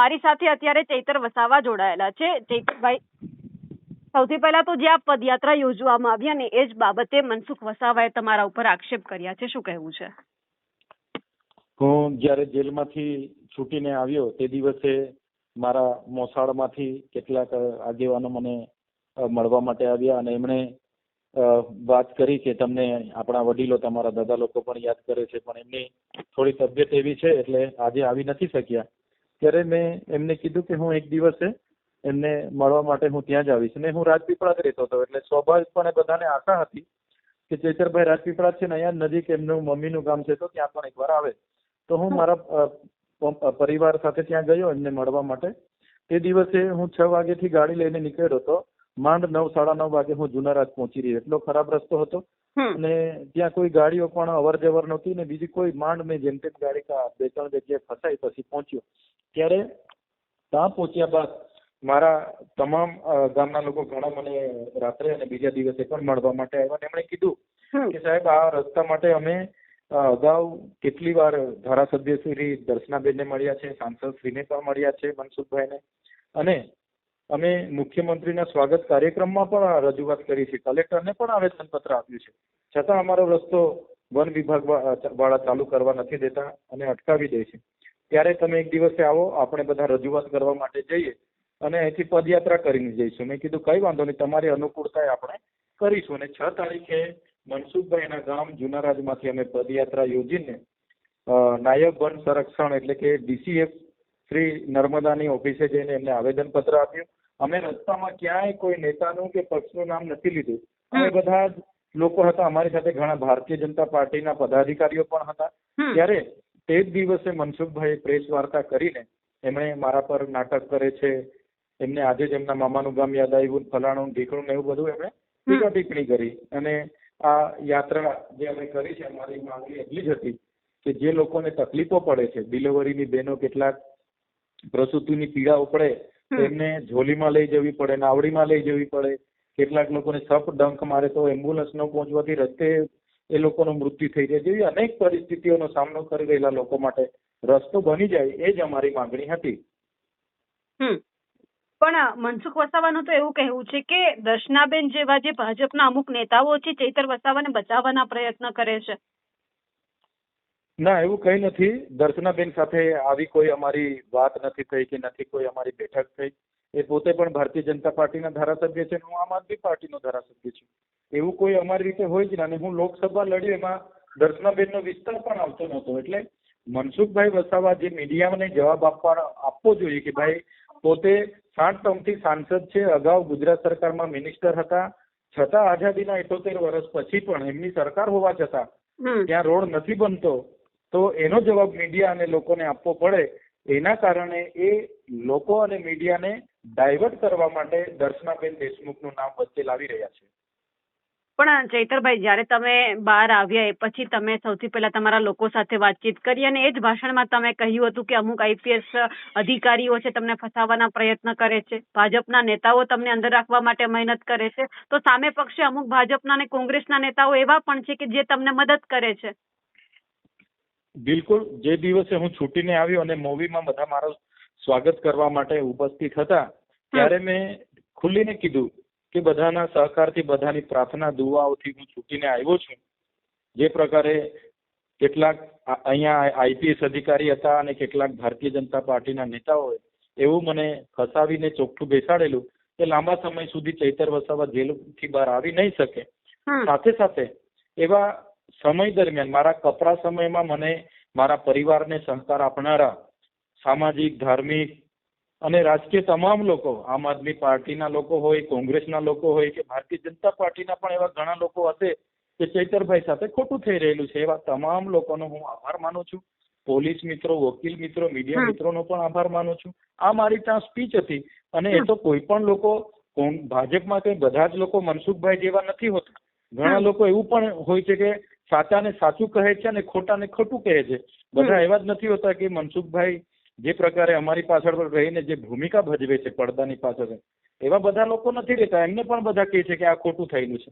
મારી સાથે અત્યારે ચૈતર વસાવા જોડાયેલા છે. ચૈતરભાઈ, સૌથી પહેલા તો જે આ પદયાત્રા યોજવામાં આવી અને એ જ બાબતે મનસુખ વસાવાએ તમારા ઉપર આક્ષેપ કર્યા છે. શું કહેવું છે? હું જ્યારે જેલમાંથી છૂટીને આવ્યો તે દિવસે મારા મોસાળમાંથી કેટલાક આગેવાનો મને મળવા માટે આવ્યા અને એમણે વાત કરી કે તમને આપણા વડીલો, તમારા દાદા લોકો પણ યાદ કરે છે, પણ એમની થોડી તબિયત એવી છે એટલે આજે આવી નથી શક્યા. ત્યારે મેં એમને કીધું કે હું એક દિવસે એમને મળવા માટે હું ત્યાં જ આવીશ. ને હું રાજપીપળા જ રહેતો હતો, એટલે સ્વાભાવિકપણે બધાને આશા હતી કે ચેતરભાઈ રાજપીપળા છે ને અહીંયા નજીક એમનું મમ્મીનું ગામ છે તો ત્યાં પણ એકવાર આવે. તો હું મારા પરિવાર સાથે ત્યાં ગયો એમને મળવા માટે. તે દિવસે હું છ વાગ્યાથી ગાડી લઈને નીકળ્યો હતો. માંડ નવ સાડા નવ વાગે હું જુનારાજ પહોંચી રહી એટલો ખરાબ રસ્તો હતો. અને ત્યાં કોઈ ગાડીઓ પણ અવર જવર નહોતી ને બીજી કોઈ માંડ મેં જેમ તેમ ગાડી બે ત્રણ જગ્યાએ ફસાઈ પછી પહોંચ્યો. ત્યારે ત્યાં પહોંચ્યા બાદ મારા તમામ ગામના લોકો ઘણા મને રાત્રે અને બીજા દિવસે પણ મળવા માટે આવ્યા એમણે કીધું કે સાહેબ આ રસ્તા માટે અમે અગાઉ કેટલી વાર ધારાસભ્ય શ્રી દર્શનાબેનને મળ્યા છે સાંસદ શ્રીને પણ મળ્યા છે મનસુખભાઈને. અને અમે મુખ્યમંત્રીના સ્વાગત કાર્યક્રમમાં પણ રજૂઆત કરી છે. કલેક્ટરને પણ આવેદનપત્ર આપ્યું છે. છતાં અમારો રસ્તો વન વિભાગ વાળા ચાલુ કરવા નથી દેતા અને અટકાવી દે છે. ત્યારે તમે એક દિવસે આવો, આપણે બધા રજૂઆત કરવા માટે જઈએ અને અહીંથી પદયાત્રા કરીને જઈશું. મેં કીધું, કઈ વાંધો નહીં, તમારી અનુકૂળતાએ આપણે કરીશું. અને છ તારીખે મનસુખભાઈના ગામ જુનારાજમાંથી અમે પદયાત્રા યોજીને નાયબ વન સંરક્ષણ એટલે કે ડીસીએફ શ્રી નર્મદાની ઓફિસે જઈને એમને આવેદનપત્ર આપ્યું. અમે રસ્તામાં ક્યાંય કોઈ નેતાનું કે પક્ષનું નામ નથી લીધું. અમે બધા જ લોકો હતા. અમારી સાથે ઘણા ભારતીય જનતા પાર્ટીના પદાધિકારીઓ પણ હતા. ત્યારે તે જ દિવસે મનસુખભાઈ પ્રેસ વાર્તા કરીને એમણે મારા પર નાટક કરે છે. એમને આજે જ એમના મામાનું ગામ યાદ આવ્યું ફલાણું ઢીકણું એવું બધું એમણે ટીકા ટિપ્પણી કરી. અને આ યાત્રા જે અમે કરી છે અમારી માંગણી એટલી જ હતી કે જે લોકોને તકલીફો પડે છે ડિલિવરીની બહેનો કેટલાક પ્રસૂતિની પીડાઓ પડે એમને ઝોલીમાં લઈ જવી પડે નાવડીમાં લઈ જવી પડે. કેટલાક લોકોને સપ ડંખ મારે તો એમ્બ્યુલન્સ ન પહોંચવાથી રસ્તે એ લોકોનું મૃત્યુ થઈ જાય જેવી અનેક પરિસ્થિતિઓનો સામનો કરી રહેલા લોકો માટે રસ્તો બની જાય એ જ અમારી માંગણી હતી. પણ મનસુખ વસાવાનું તો એવું કહેવું છે કે દર્શનાબેન જેવા જે ભાજપના અમુક નેતાઓ છે ચૈતર વસાવાને બચાવવાના પ્રયત્ન કરે છે. ના એવું કઈ નથી. દર્શનાબેન સાથે આવી કોઈ અમારી વાત નથી થઈ કે નથી કોઈ અમારી બેઠક થઈ. એ પોતે પણ ભારતીય જનતા પાર્ટીના ધારાસભ્ય છે હું આમ આદમી પાર્ટીનો ધારાસભ્ય છું. એવું કોઈ અમારી રીતે હોય જ ના અને હું લોકસભા લડ્યો એમાં દર્શનાબેનનો વિસ્તાર પણ આવતો નહોતો. એટલે મનસુખભાઈ વસાવા જે મીડિયાને જવાબ આપવા આપવો જોઈએ કે ભાઈ પોતે સાત ટર્મથી સાંસદ છે અગાઉ ગુજરાત સરકારમાં મિનિસ્ટર હતા. છતાં આઝાદીના ઇઠોતેર વર્ષ પછી પણ એમની સરકાર હોવા છતાં ત્યાં રોડ નથી બનતો. તો એનો જવાબ મીડિયા અને લોકોને આપવો પડે. એના કારણે એ લોકો અને મીડિયાને ડાયવર્ટ કરવા માટે દર્શનાબેન દેશમુખનું નામ વચ્ચે લાવી રહ્યા છે. પણ ચૈતરભાઈ, જ્યારે તમે બહાર આવ્યા એ પછી તમે સૌથી પહેલા તમારા લોકો સાથે વાતચીત કરી અને એ જ ભાષણમાં તમે કહ્યું હતું કે અમુક આઈપીએસ અધિકારીઓ છે તમને ફસાવવાના પ્રયત્ન કરે છે. ભાજપના નેતાઓ તમને અંદર રાખવા માટે મહેનત કરે છે. તો સામે પક્ષે અમુક ભાજપના અને કોંગ્રેસના નેતાઓ એવા પણ છે કે જે તમને મદદ કરે છે. બિલકુલ. જે દિવસે હું છૂટીને આવ્યો અને મૂવીમાં બધા મારું સ્વાગત કરવા માટે ઉપસ્થિત હતા ત્યારે મેં ખુલ્લીને કીધું કે બધાના સહકારથી બધાની પ્રાર્થના દુઆઓથી હું છૂટીને આવ્યો છું. જે પ્રકારે કેટલાક અહીંયા આઈપીએસ અધિકારી હતા અને કેટલાક ભારતીય જનતા પાર્ટીના નેતાઓએ એવું મને ફસાવીને ચોખ્ખું બેસાડેલું કે લાંબા સમય સુધી ચૈતર વસાવા જેલથી બહાર આવી નહીં શકે. સાથે સાથે એવા સમય દરમિયાન મારા કપરા સમયમાં મને મારા પરિવારને સહકાર આપનારા સામાજિક ધાર્મિક અને રાજકીય તમામ લોકો આમ આદમી પાર્ટીના લોકો હોય કોંગ્રેસના લોકો હોય કે ભારતીય જનતા પાર્ટીના પણ એવા ઘણા લોકો હશે કે ચૈતરભાઈ સાથે ખોટું થઈ રહેલું છે. એવા તમામ લોકોનો હું આભાર માનું છું. પોલીસ મિત્રો વકીલ મિત્રો મીડિયા. મિત્રોનો પણ આભાર માનું છું. આ મારી ત્યાં સ્પીચ હતી અને એ તો કોઈ પણ લોકો ભાજપમાં કઈ બધા જ લોકો મનસુખભાઈ જેવા નથી હોતા. ઘણા લોકો એવું પણ હોય છે કે સાચાને સાચું કહે છે અને ખોટાને ખોટું કહે છે. બધા એવા જ નથી હોતા કે મનસુખભાઈ જે પ્રકારે અમારી પાછળ રહીને જે ભૂમિકા ભજવે છે પડદાની પાછળ એવા બધા લોકો નથી રહેતા. એમને પણ બધા કહે છે કે આ ખોટું થયેલું છે.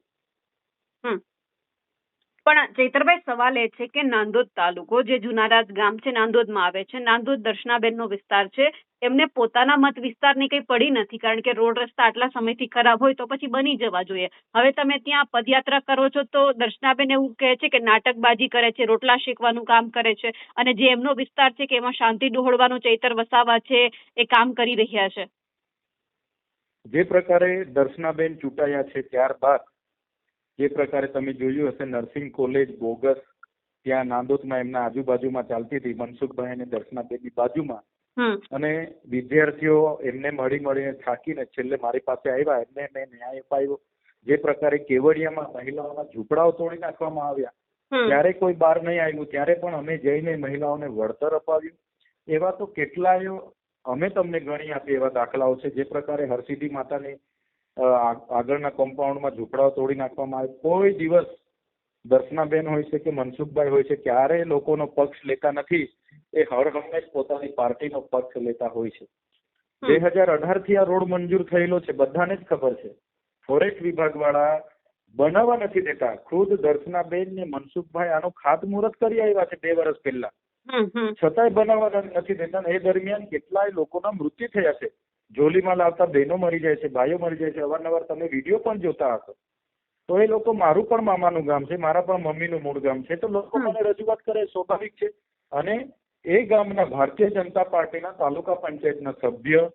પણ ચૈતરભાઈ સવાલ એ છે કે નાંદોદ તાલુકો, જે જુનારાજ ગામ છે, નાંદોદમાં આવે છે. નાંદોદ દર્શનાબેનનો વિસ્તાર છે. એમને પોતાના મત વિસ્તારની કંઈ પડી નથી, કારણ કે રોડ રસ્તા આટલા સમયથી ખરાબ હોય તો પછી બની જવા જોઈએ. હવે તમે ત્યાં પદયાત્રા કરો છો તો દર્શનાબેન એવું કહે છે કે નાટકબાજી કરે છે, રોટલા શેકવાનું કામ કરે છે અને જે એમનો વિસ્તાર છે કે એમાં શાંતિ ડહોળવાનું ચૈતર વસાવા છે, એ કામ કરી રહ્યા છે. જે પ્રકારે દર્શનાબેન ચૂંટાયા છે ત્યારબાદ જે પ્રકારે તમે જોયું હશે નર્સિંગ કોલેજ બોગસ ત્યાં નાંદોદમાં એમના આજુબાજુમાં ચાલતી હતી મનસુખભાઈ અને દર્શનાબેનની બાજુમાં. અને વિદ્યાર્થીઓ એમને મળી મળીને થાકીને છેલ્લે મારી પાસે આવ્યા એમને મેં ન્યાય અપાયો. જે પ્રકારે કેવડિયામાં મહિલાઓના ઝૂંપડાઓ તોડી નાખવામાં આવ્યા. ત્યારે કોઈ બહાર નહીં આવ્યું ત્યારે પણ અમે જઈને મહિલાઓને વળતર અપાવ્યું. એવા તો કેટલાય અમે તમને ગણી આપીએ એવા દાખલાઓ છે જે પ્રકારે હરસિદ્ધિ માતાની આગળના કમ્પાઉન્ડમાં ઝૂંપડાઓ તોડી નાખવામાં આવે. કોઈ દિવસ દર્શનાબેન હોય છે કે મનસુખભાઈ હોય છે ક્યારેય લોકોનો પક્ષ લેતા નથી. એ હર હંમેશ પોતાની પાર્ટીનો પક્ષ લેતા હોય છે. બે હજાર અઢારથી આ રોડ મંજૂર થયેલો છે બધાને જ ખબર છે. ફોરેસ્ટ વિભાગ વાળા બનાવવા નથી દેતા. ખુદ દર્શનાબેન ને મનસુખભાઈ આનું ખાતમુહૂર્ત કરી આવ્યા છે બે વર્ષ પહેલા. છતાંય બનાવવા નથી દેતા એ દરમિયાન કેટલાય લોકોના મૃત્યુ થયા છે. જોલીમાં લાવતા બહેનો મરી જાય છે ભાઈઓ મરી જાય છે. અવારનવાર તમે વીડિયો પણ જોતા હશો. તો એ લોકો મારું પણ મામાનું ગામ છે મારા પણ મમ્મીનું મૂળ ગામ છે. તો લોકો મને રજૂઆત કરે સ્વાભાવિક છે. અને એ ગામના ભારતીય જનતા પાર્ટીના તાલુકા પંચાયતના સભ્ય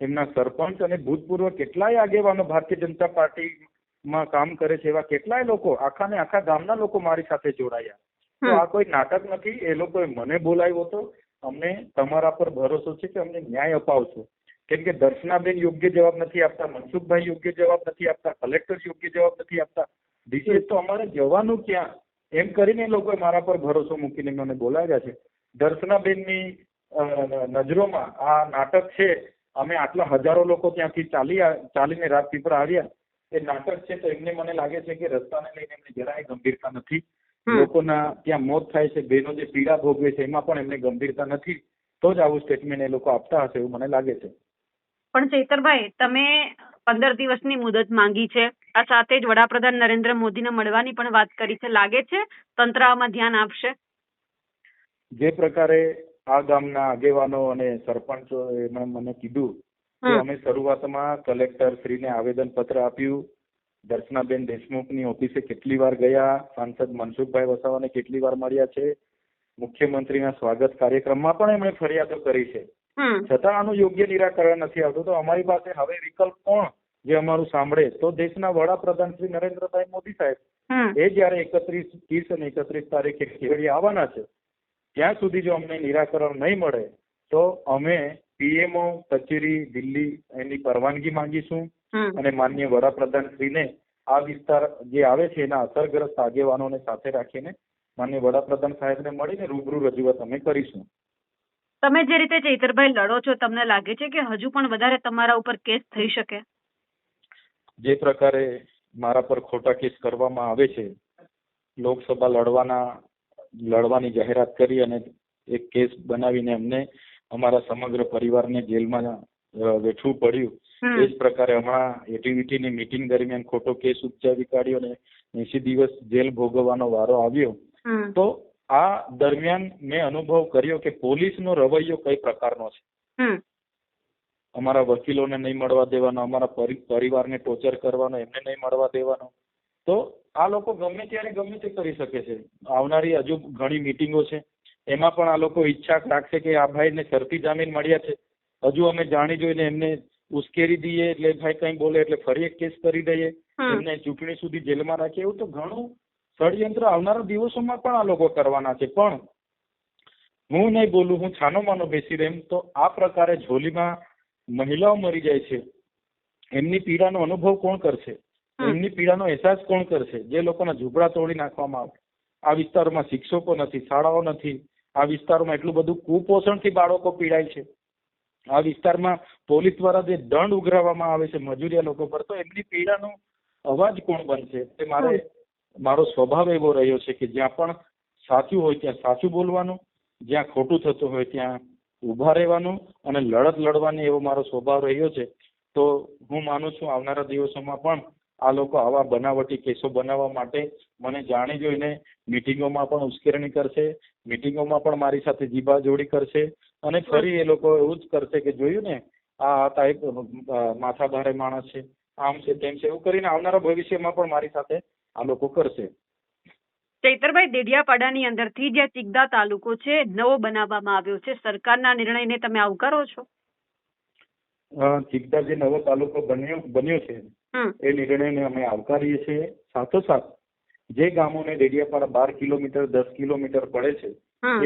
એમના સરપંચ અને ભૂતપૂર્વ કેટલાય આગેવાનો ભારતીય જનતા પાર્ટીમાં કામ કરે છે એવા કેટલાય લોકો આખા ને આખા ગામના લોકો મારી સાથે જોડાયા. તો આ કોઈ નાટક નથી. એ લોકોએ મને બોલાવ્યો હતો. અમને તમારા પર ભરોસો છે કે અમને ન્યાય અપાવશો. કેમ કે દર્શનાબેન યોગ્ય જવાબ નથી આપતા મનસુખભાઈ યોગ્ય જવાબ નથી આપતા કલેક્ટર યોગ્ય જવાબ નથી આપતા. ડીસી તો અમારે જવાનું ક્યાં? એમ કરીને એ લોકોએ મારા પર ભરોસો મૂકીને મને બોલાવ્યા છે. દર્શનાબેનની નજરોમાં આ નાટક છે અમે આટલા હજારો લોકો ત્યાંથી ચાલી ચાલીને રાજપીપળા આવ્યા. એ નાટક છે તો એમને મને લાગે છે કે રસ્તાને લઈને એમને જરાય ગંભીરતા નથી. લોકોના ત્યાં મોત થાય છે બેનો જે પીડા ભોગવે છે એમાં પણ એમને ગંભીરતા નથી. તો જ આવું સ્ટેટમેન્ટ એ લોકો આપતા હશે એવું મને લાગે છે. પણ ચેતરભાઈ તમે પંદર દિવસની મુદત માંગી છે. આ સાથે જ વડાપ્રધાન નરેન્દ્ર મોદીને મળવાની પણ વાત કરી છે. લાગે છે તંત્ર આમાં ધ્યાન આપશે? જે પ્રકારે આ ગામના આગેવાનો અને સરપંચો એમણે મને કીધું કે અમે શરૂઆતમાં કલેક્ટર શ્રીને આવેદન પત્ર આપ્યું. દર્શનાબેન દેશમુખની ઓફિસે કેટલી વાર ગયા સાંસદ મનસુખભાઈ વસાવાને કેટલી વાર મળ્યા છે. મુખ્યમંત્રીના સ્વાગત કાર્યક્રમમાં પણ એમણે ફરિયાદો કરી છે. છતાં આનું યોગ્ય નિરાકરણ નથી આવતું. તો અમારી પાસે હવે વિકલ્પ કોણ જે અમારું સાંભળે? તો દેશના વડાપ્રધાન શ્રી નરેન્દ્રભાઈ મોદી સાહેબ. એ જયારે એકત્રીસ ત્રીસ અને એકત્રીસ તારીખે કેવડિયા આવવાના છે ત્યાં સુધી જો અમને નિરાકરણ નહીં મળે તો અમે પીએમઓ કચેરી દિલ્હી એની પરવાનગી માંગીશું અને માન્ય વડાપ્રધાન શ્રીને આ વિસ્તાર જે આવે છે એના અસરગ્રસ્ત આગેવાનોને સાથે રાખીને માન્ય વડાપ્રધાન સાહેબને મળીને રૂબરૂ રજૂઆત અમે કરીશું. તમે જે રીતે ચૈતરભાઈ લડો છો તમને લાગે છે કે હજુ પણ વધારે તમારા ઉપર કેસ થઈ શકે? જે પ્રકારે મારા પર ખોટા કેસ કરવામાં આવે છે લોકસભા લડવાના લડવાની જાહેરાત કરી અને એક કેસ બનાવીને અમને અમારા સમગ્ર પરિવારને જેલમાં વેઠવું પડ્યું. એ જ પ્રકારે હમણાં એટીવીટીની મિટિંગ દરમિયાન ખોટો કેસ ઉપજાવી કાઢ્યો અને એસી દિવસ જેલ ભોગવવાનો વારો આવ્યો. તો આ દરમિયાન મેં અનુભવ કર્યો કે પોલીસનો રવૈયો કઈ પ્રકારનો છે. અમારા વકીલોને નહીં મળવા દેવાનો અમારા પરિવારને ટોર્ચર કરવાનો એમને નહીં મળવા દેવાનો. તો આ લોકો ગમે ત્યારે ગમે તે કરી શકે છે. આવનારી હજુ ઘણી મિટિંગો છે. એમાં પણ આ લોકો ઈચ્છા રાખશે કે આ ભાઈને શરતી જામીન મળ્યા છે. હજુ અમે જાણી જોઈને એમને ઉશ્કેરી દઈએ એટલે ભાઈ કંઈ બોલે એટલે ફરી એક કેસ કરી દઈએ. એમને ચૂંટણી સુધી જેલમાં રાખીએ. એવું તો ઘણું ષડયંત્ર આવનારા દિવસોમાં પણ આ લોકો કરવાના છે. પણ હું નહીં બોલું હું છાનો માનો બેસી રહેમ તો આ પ્રકારે ઝોલીમાં મહિલાઓ મરી જાય છે. એમની પીડાનો અનુભવ કોણ કરશે? એમની પીડાનો અહેસાસ કોણ કરશે? જે લોકોના ઝૂંપડા તોડી નાખવામાં આવે. આ વિસ્તારોમાં શિક્ષકો નથી શાળાઓ નથી. આ વિસ્તારોમાં એટલું બધું કુપોષણથી બાળકો પીડાય છે. આ વિસ્તારમાં પોલીસ દ્વારા જે દંડ ઉઘરાવવામાં આવે છે મજૂરિયા લોકો પર તો એમની પીડાનો અવાજ કોણ બનશે? તે મારે મારો સ્વભાવ એવો રહ્યો છે કે જ્યાં પણ સાચું હોય ત્યાં સાચું બોલવાનું, જ્યાં ખોટું થતું હોય ત્યાં ઊભા રહેવાનું અને લડત લડવાની એવો મારો સ્વભાવ રહ્યો છે. તો હું માનું છું આવનારા દિવસોમાં પણ આ લોકો આવા બનાવટી કેસો બનાવવા માટે મને જાણી જોઈને મિટિંગોમાં પણ ઉશ્કેરણી કરશે, મિટિંગોમાં પણ મારી સાથે જીબાજોડી કરશે અને ફરી એ લોકો એવું જ કરશે કે જોયું ને, આ ટાઈપ માથા ભારે માણસ છે, આમ છે તેમ છે, એવું કરીને આવનારા ભવિષ્યમાં પણ મારી સાથે આ લોકો કરશે. ચૈતરભાઈ દેડિયાપાડાની અંદરથી જે ચિગદા તાલુકો છે નવો બનાવવામાં આવ્યો છે. સરકારના નિર્ણયને તમે આવકારો છો? ચિગદા જે નવો તાલુકો બન્યો બન્યો છે એ નિર્ણયને અમે આવકારીએ છીએ. સાથોસાથ જે ગામોને ડેડિયાપાડા બાર કિલોમીટર દસ કિલોમીટર પડે છે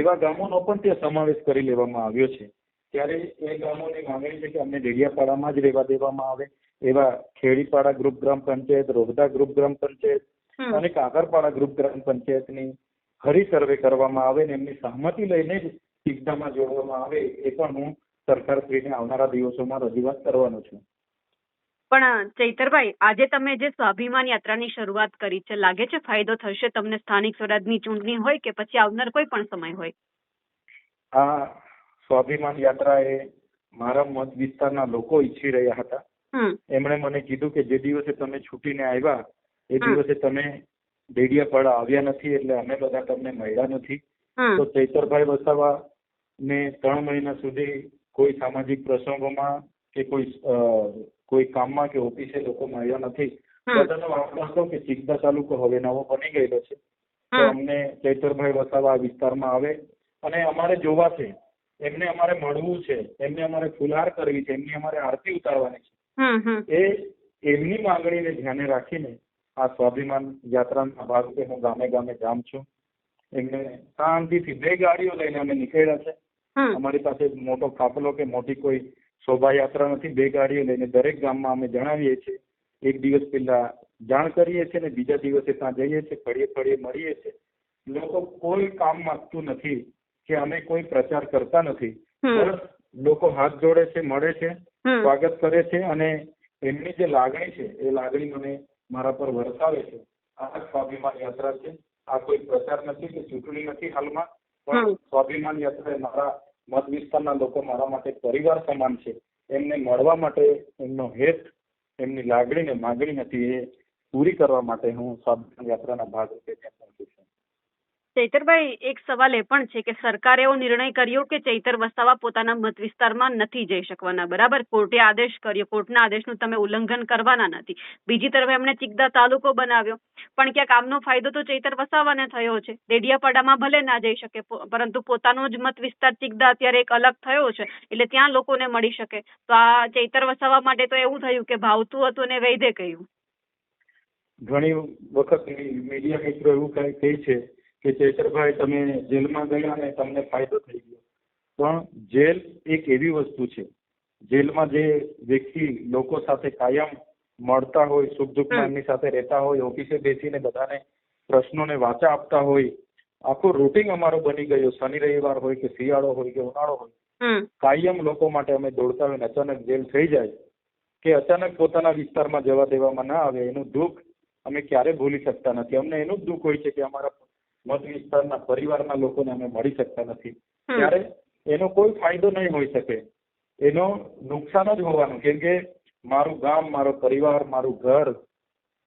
એવા ગામોનો પણ ત્યાં સમાવેશ કરી લેવામાં આવ્યો છે. ત્યારે એ ગામોની માંગણી છે કે અમને દેડિયાપાડામાં જ રહેવા દેવામાં આવે. એવા ખેડીપાડા ગ્રુપ ગ્રામ પંચાયત રોહદા ગ્રુપ ગ્રામ પંચાયત અને કાકરપાડા ગ્રુપ ગ્રામ પંચાયતની ફરી સર્વે કરવામાં આવે ને એમની સહમતિ લઈને જ સિગ્ધામાં જોડવામાં આવે એ પણ હું સરકારશ્રીને આવનારા દિવસોમાં રજૂઆત કરવાનો છું. પણ ચૈતરભાઈ આજે તમે જે સ્વાભિમાન યાત્રાની શરૂઆત કરી છે લાગે છે ફાયદો થશે તમને સ્થાનિક સ્વરાજની ચૂંટણી હોય કે પછી આવનાર કોઈ પણ સમય હોય? આ સ્વાભિમાન યાત્રા એ મારા મત વિસ્તારના લોકો ઈચ્છી રહ્યા હતા. એમણે મને કીધું કે જે દિવસે તમે છૂટીને આવ્યા એ દિવસે તમે ડેડિયાપાડા આવ્યા નથી એટલે અમે બધા તમને મળ્યા નથી. તો ચૈતરભાઈ વસાવા ને ત્રણ મહિના સુધી કોઈ સામાજિક પ્રસંગોમાં કે કોઈ કોઈ કામમાં કે ઓફિસે લોકો મળ્યા નથી. બધાનો હતો કે ચિંતા તાલુકો હવે નવો બની ગયેલો છે. તો અમને ચૈતરભાઈ વસાવા આ વિસ્તારમાં આવે અને અમારે જોવા છે. એમને અમારે મળવું છે. એમને અમારે ફુલહાર કરવી છે. એમની અમારે આરતી ઉતારવાની છે. એ એમની માંગણીને ધ્યાને રાખીને આ સ્વાભિમાન યાત્રાના ભાગરૂપે હું ગામે ગામે જામ છું. એમને શાંતિથી બે ગાડીઓ લઈને અમે નીકળ્યા છે. અમારી પાસે મોટો કાફલો કે મોટી કોઈ શોભાયાત્રા નથી. બે ગાડીઓ લઈને દરેક ગામમાં અમે જણાવીએ છીએ. એક દિવસ પહેલા જાણ કરીએ છીએ ને બીજા દિવસે ત્યાં જઈએ છીએ ફળીએ ફળીએ મળીએ છીએ. લોકો કોઈ કામ માંગતું નથી કે અમે કોઈ પ્રચાર કરતા નથી. બસ લોકો હાથ જોડે છે મળે છે સ્વાગત કરે છે અને એમની જે લાગણી છે એ લાગણી મને મારા પર વરસાવે છે. આ સ્વાભિમાન યાત્રા છે. આ કોઈ પ્રચાર નથી કે ચૂંટણી નથી હાલમાં પણ સ્વાભિમાન યાત્રા મારા મત વિસ્તારના લોકો મારા માટે પરિવાર સમાન છે. એમને મળવા માટે એમનો હેત એમની લાગણી ને માગણી હતી એ પૂરી કરવા માટે હું સ્વાભિમાન યાત્રાના પહોંચું છું ચૈતરભાઈ, એક સવાલ એ પણ છે કે સરકારે એવો નિર્ણય કર્યો કે ચૈતર વસાવા પોતાના મત વિસ્તારમાં નથી જઈ શકવાના? બરાબર? કોર્ટે આદેશ કર્યો. કોર્ટના આદેશનું તમે ઉલ્લંઘન કરવાના નથી. બીજી તરફ એમણે ચિકદા તાલુકો બનાવ્યો. પણ ક્યાંક આમનો ફાયદો તો ચૈતર વસાવાને થયો છે. ડેડિયાપાડામાં ભલે ના જઈ શકે પરંતુ પોતાનો જ મત વિસ્તાર ચિકદા અત્યારે એક અલગ થયો છે. એટલે ત્યાં લોકોને મળી શકે. તો આ ચૈતર વસાવા માટે તો એવું થયું કે ભાવતું હતું ને વૈધે કહ્યું. ઘણી વખત મીડિયા મિત્રો એવું કહે છે કે ચેતરભાઈ તમે જેલમાં ગયા અને તમને ફાયદો થઈ ગયો. પણ જેલ એક એવી વસ્તુ છે જેલમાં જે વ્યક્તિ લોકો સાથે કાયમ મળતા હોય સુખ દુઃખ એમની સાથે રહેતા હોય ઓફિસે બેસીને બધાને પ્રશ્નોને વાચા આપતા હોય આખો રૂટિન અમારો બની ગયો. શનિ રવિવાર હોય કે શિયાળો હોય કે ઉનાળો હોય. કાયમ લોકો માટે અમે દોડતા હોય ને અચાનક જેલ થઈ જાય કે અચાનક પોતાના વિસ્તારમાં જવા દેવામાં ના આવે એનું દુઃખ અમે ક્યારે ભૂલી શકતા નથી. અમને એનું જ દુઃખ હોય છે કે અમારા મત વિસ્તારના પરિવારના લોકોને અમે મળી શકતા નથી. ત્યારે એનો કોઈ ફાયદો નહીં હોઈ શકે. એનો નુકસાન જ હોવાનું. કેમ કે મારું ગામ મારો પરિવાર મારું ઘર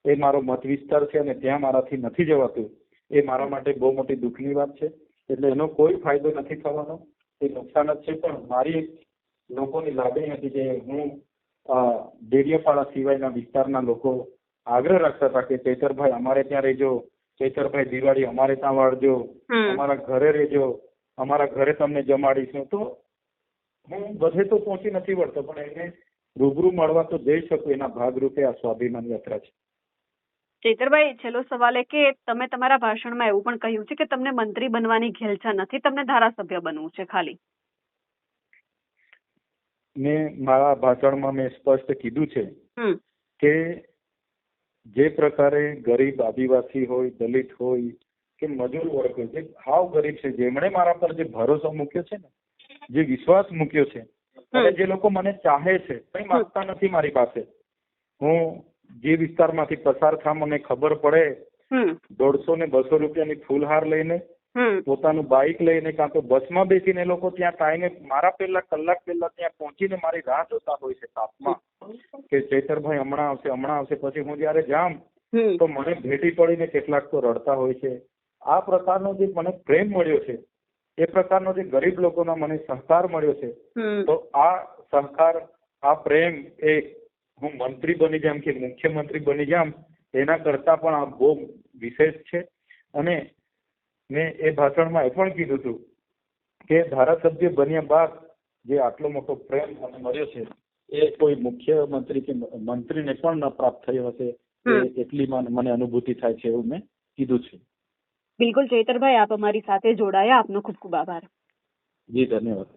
એ મારો મત વિસ્તાર છે અને ત્યાં મારાથી નથી જવાતું. એ મારા માટે બહુ મોટી દુઃખની વાત છે. એટલે એનો કોઈ ફાયદો નથી થવાનો. એ નુકસાન જ છે. પણ મારી લોકોની લાગણી હતી કે હું ડેડિયાપાડા સિવાયના વિસ્તારના લોકો આગ્રહ રાખતા હતા કે ચેતરભાઈ અમારે ત્યાં રહેજો. ચૈતરભાઈ દિવાળી અમારે ત્યાં વાળજો અમારા ઘરે રહેજો અમારા ઘરે તમને જમાડીશું. તો હું બધે તો પહોંચી નથી વળતો પણ એને રૂબરૂ મળવા તો જઈ શકું એના ભાગરૂપે આ સ્વાભિમાન યાત્રા છે. ચૈતરભાઈ છેલ્લો સવાલ એ કે તમે તમારા ભાષણમાં એવું પણ કહ્યું છે કે તમને મંત્રી બનવાની ઘેલછા નથી તમને ધારાસભ્ય બનવું છે ખાલી. મેં મારા ભાષણમાં મેં સ્પષ્ટ કીધું છે કે જે પ્રકારે ગરીબ આદિવાસી હોય દલિત હોય કે મજૂર વર્ગ હોય જે હાવ ગરીબ છે જેમણે મારા પર જે ભરોસો મૂક્યો છે ને જે વિશ્વાસ મૂક્યો છે અને જે લોકો મને ચાહે છે કંઈ માંગતા નથી મારી પાસે. હું જે વિસ્તારમાંથી પસાર થા મને ખબર પડે દોઢસો ને બસો રૂપિયાની ફૂલહાર લઈને પોતાનું બાઇક લઈને કાં તો બસમાં બેસીને એ લોકો ત્યાં ટાઈમે મારા પહેલા કલાક પહેલા ત્યાં પહોંચીને મારી રાહ જોતા હોય છે તાપમાં. કે ચેતરભાઈ હમણાં આવશે હમણાં આવશે પછી હું જયારે જામ તો મને ભેટી પડીને કેટલાક તો રડતા હોય છે. આ પ્રકારનો જે મને પ્રેમ મળ્યો છે એ પ્રકારનો જે ગરીબ લોકોનો મને સહકાર મળ્યો છે તો આ સહકાર આ પ્રેમ એ હું મંત્રી બની જામ કે મુખ્યમંત્રી બની જામ એના કરતા પણ આ બહુ વિશેષ છે. અને મેં એ ભાષણમાં એ પણ કીધું હતું કે ધારાસભ્ય બન્યા બાદ જે આટલો મોટો પ્રેમ મને મળ્યો છે એ કોઈ મુખ્યમંત્રી કે મંત્રીને પણ ન પ્રાપ્ત થયો હશે એટલી મને અનુભૂતિ થાય છે એવું મેં કીધું છે. બિલકુલ ચૈતરભાઈ આપ અમારી સાથે જોડાયા. આપનો ખૂબ ખૂબ આભાર. જી ધન્યવાદ.